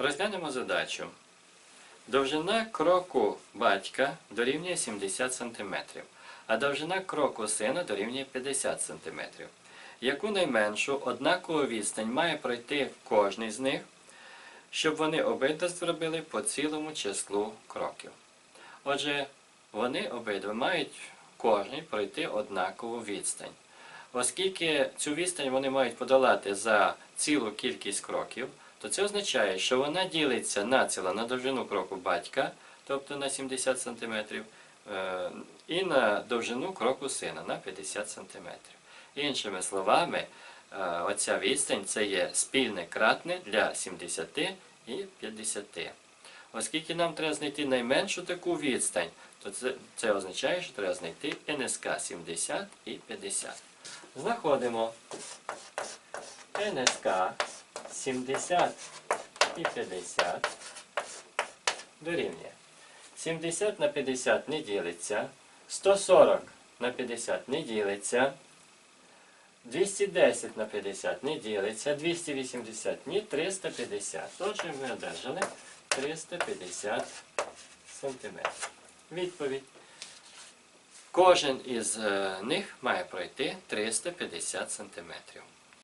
Розглянемо задачу. Довжина кроку батька дорівнює 70 см, а довжина кроку сина дорівнює 50 см. Яку найменшу однакову відстань має пройти кожний з них, щоб вони обидва зробили по цілому числу кроків. Отже, вони обидва мають кожний пройти однакову відстань. Оскільки цю відстань вони мають подолати за цілу кількість кроків, то це означає, що вона ділиться націло на довжину кроку батька, тобто на 70 см, е, і на довжину кроку сина на 50 см. Іншими словами, е, оця відстань це є спільне кратне для 70 і 50. Оскільки нам треба знайти найменшу таку відстань, то це, це означає, що треба знайти НСК 70 і 50. Знаходимо НСК 70 і 50 дорівнює. 70 на 50 не ділиться, 140 на 50 не ділиться, 210 на 50 не ділиться, 280 ні, 350. Отже, ми одержали 350 сантиметрів. Відповідь. Кожен із е, них має пройти 350 сантиметрів.